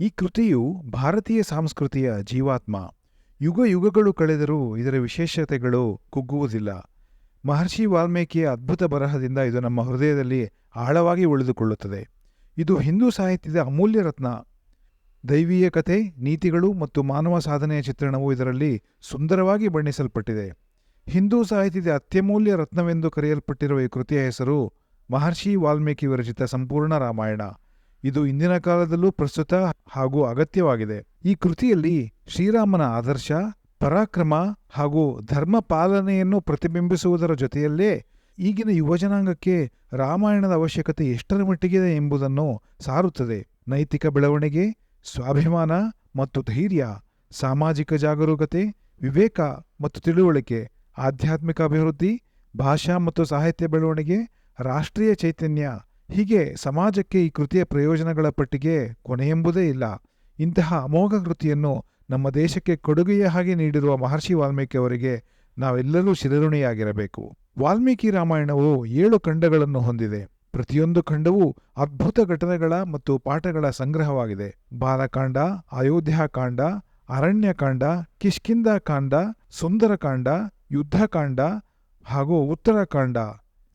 ಈ ಕೃತಿಯು ಭಾರತೀಯ ಸಂಸ್ಕೃತಿಯ ಜೀವಾತ್ಮ. ಯುಗ ಯುಗಗಳು ಕಳೆದರೂ ಇದರ ವಿಶೇಷತೆಗಳು ಕುಗ್ಗುವುದಿಲ್ಲ. ಮಹರ್ಷಿ ವಾಲ್ಮೀಕಿಯ ಅದ್ಭುತ ಬರಹದಿಂದ ಇದು ನಮ್ಮ ಹೃದಯದಲ್ಲಿ ಆಳವಾಗಿ ಉಳಿದುಕೊಳ್ಳುತ್ತದೆ. ಇದು ಹಿಂದೂ ಸಾಹಿತ್ಯದ ಅಮೂಲ್ಯ ರತ್ನ. ದೈವೀಯ ಕಥೆ, ನೀತಿಗಳು ಮತ್ತು ಮಾನವ ಸಾಧನೆಯ ಚಿತ್ರಣವು ಇದರಲ್ಲಿ ಸುಂದರವಾಗಿ ಬಣ್ಣಿಸಲ್ಪಟ್ಟಿದೆ. ಹಿಂದೂ ಸಾಹಿತ್ಯದ ಅತ್ಯಮೂಲ್ಯ ರತ್ನವೆಂದು ಕರೆಯಲ್ಪಟ್ಟಿರುವ ಈ ಕೃತಿಯ ಹೆಸರು ಮಹರ್ಷಿ ವಾಲ್ಮೀಕಿ ವಿರಚಿತ ಸಂಪೂರ್ಣ ರಾಮಾಯಣ. ಇದು ಇಂದಿನ ಕಾಲದಲ್ಲೂ ಪ್ರಸ್ತುತ ಹಾಗೂ ಅಗತ್ಯವಾಗಿದೆ. ಈ ಕೃತಿಯಲ್ಲಿ ಶ್ರೀರಾಮನ ಆದರ್ಶ, ಪರಾಕ್ರಮ ಹಾಗೂ ಧರ್ಮ ಪಾಲನೆಯನ್ನು ಪ್ರತಿಬಿಂಬಿಸುವುದರ ಜೊತೆಯಲ್ಲೇ ಈಗಿನ ಯುವಜನಾಂಗಕ್ಕೆ ರಾಮಾಯಣದ ಅವಶ್ಯಕತೆ ಎಷ್ಟರ ಮಟ್ಟಿಗಿದೆ ಎಂಬುದನ್ನು ಸಾರುತ್ತದೆ. ನೈತಿಕ ಬೆಳವಣಿಗೆ, ಸ್ವಾಭಿಮಾನ ಮತ್ತು ಧೈರ್ಯ, ಸಾಮಾಜಿಕ ಜಾಗರೂಕತೆ, ವಿವೇಕ ಮತ್ತು ತಿಳುವಳಿಕೆ, ಆಧ್ಯಾತ್ಮಿಕ ಅಭಿವೃದ್ಧಿ, ಭಾಷಾ ಮತ್ತು ಸಾಹಿತ್ಯ ಬೆಳವಣಿಗೆ, ರಾಷ್ಟ್ರೀಯ ಚೈತನ್ಯ ಹೀಗೆ ಸಮಾಜಕ್ಕೆ ಈ ಕೃತಿಯ ಪ್ರಯೋಜನಗಳ ಪಟ್ಟಿಗೆ ಕೊನೆಯೆಂಬುದೇ ಇಲ್ಲ. ಇಂತಹ ಅಮೋಘ ಕೃತಿಯನ್ನು ನಮ್ಮ ದೇಶಕ್ಕೆ ಕೊಡುಗೆಯ ಹಾಗೆ ನೀಡಿರುವ ಮಹರ್ಷಿ ವಾಲ್ಮೀಕಿ ಅವರಿಗೆ ನಾವೆಲ್ಲರೂ ಶಿರಋಣಿಯಾಗಿರಬೇಕು. ವಾಲ್ಮೀಕಿ ರಾಮಾಯಣವು ಏಳು ಖಂಡಗಳನ್ನು ಹೊಂದಿದೆ. ಪ್ರತಿಯೊಂದು ಖಂಡವೂ ಅದ್ಭುತ ಘಟನೆಗಳ ಮತ್ತು ಪಾಠಗಳ ಸಂಗ್ರಹವಾಗಿದೆ. ಬಾಲಕಾಂಡ, ಅಯೋಧ್ಯಾಕಾಂಡ, ಅರಣ್ಯಕಾಂಡ, ಕಿಷ್ಕಿಂಧಾಕಾಂಡ, ಸುಂದರಕಾಂಡ, ಯುದ್ಧಕಾಂಡ ಹಾಗೂ ಉತ್ತರಕಾಂಡ.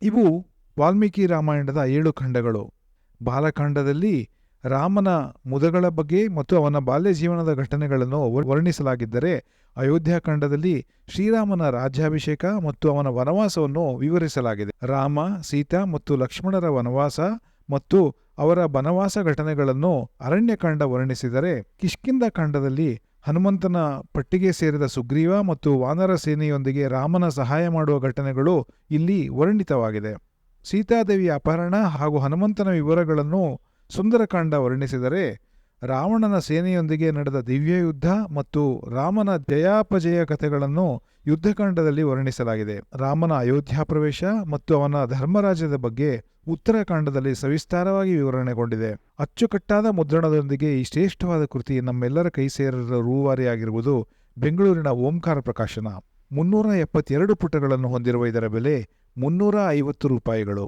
ಇವು ವಾಲ್ಮೀಕಿ ರಾಮಾಯಣದ ಏಳು ಖಂಡಗಳು. ಬಾಲಕಾಂಡದಲ್ಲಿ ರಾಮನ ಮುದಗಳ ಬಗ್ಗೆ ಮತ್ತು ಅವನ ಬಾಲ್ಯ ಜೀವನದ ಘಟನೆಗಳನ್ನು ವರ್ಣಿಸಲಾಗಿದ್ದರೆ ಅಯೋಧ್ಯಾಖಂಡದಲ್ಲಿ ಶ್ರೀರಾಮನ ರಾಜ್ಯಾಭಿಷೇಕ ಮತ್ತು ಅವನ ವನವಾಸವನ್ನು ವಿವರಿಸಲಾಗಿದೆ. ರಾಮ, ಸೀತಾ ಮತ್ತು ಲಕ್ಷ್ಮಣರ ವನವಾಸ ಮತ್ತು ಅವರ ಬನವಾಸ ಘಟನೆಗಳನ್ನು ಅರಣ್ಯಕಾಂಡ ವರ್ಣಿಸಿದರೆ ಕಿಷ್ಕಿಂದ ಕಾಂಡದಲ್ಲಿ ಹನುಮಂತನ ಪಟ್ಟಿಗೆ ಸೇರಿದ ಸುಗ್ರೀವ ಮತ್ತು ವಾನರ ಸೇನೆಯೊಂದಿಗೆ ರಾಮನ ಸಹಾಯ ಮಾಡುವ ಘಟನೆಗಳು ಇಲ್ಲಿ ವರ್ಣಿತವಾಗಿದೆ. ಸೀತಾದೇವಿಯ ಅಪಹರಣ ಹಾಗೂ ಹನುಮಂತನ ವಿವರಗಳನ್ನು ಸುಂದರಕಾಂಡ ವರ್ಣಿಸಿದರೆ ರಾವಣನ ಸೇನೆಯೊಂದಿಗೆ ನಡೆದ ದಿವ್ಯ ಯುದ್ಧ ಮತ್ತು ರಾಮನ ಜಯಾಪಜಯ ಕಥೆಗಳನ್ನು ಯುದ್ಧಕಾಂಡದಲ್ಲಿ ವರ್ಣಿಸಲಾಗಿದೆ. ರಾಮನ ಅಯೋಧ್ಯ ಪ್ರವೇಶ ಮತ್ತು ಅವನ ಧರ್ಮರಾಜ್ಯದ ಬಗ್ಗೆ ಉತ್ತರಕಾಂಡದಲ್ಲಿ ಸವಿಸ್ತಾರವಾಗಿ ವಿವರಣೆಗೊಂಡಿದೆ. ಅಚ್ಚುಕಟ್ಟಾದ ಮುದ್ರಣದೊಂದಿಗೆ ಈ ಶ್ರೇಷ್ಠವಾದ ಕೃತಿ ನಮ್ಮೆಲ್ಲರ ಕೈ ಸೇರಲು ರೂವಾರಿಯಾಗಿರುವುದು ಬೆಂಗಳೂರಿನ ಓಂಕಾರ ಪ್ರಕಾಶನ. ಮುನ್ನೂರ ಎಪ್ಪತ್ತೆರಡು ಪುಟಗಳನ್ನು ಹೊಂದಿರುವ ಇದರ ಬೆಲೆ ಮುನ್ನೂರ ಐವತ್ತು ರೂಪಾಯಿಗಳು.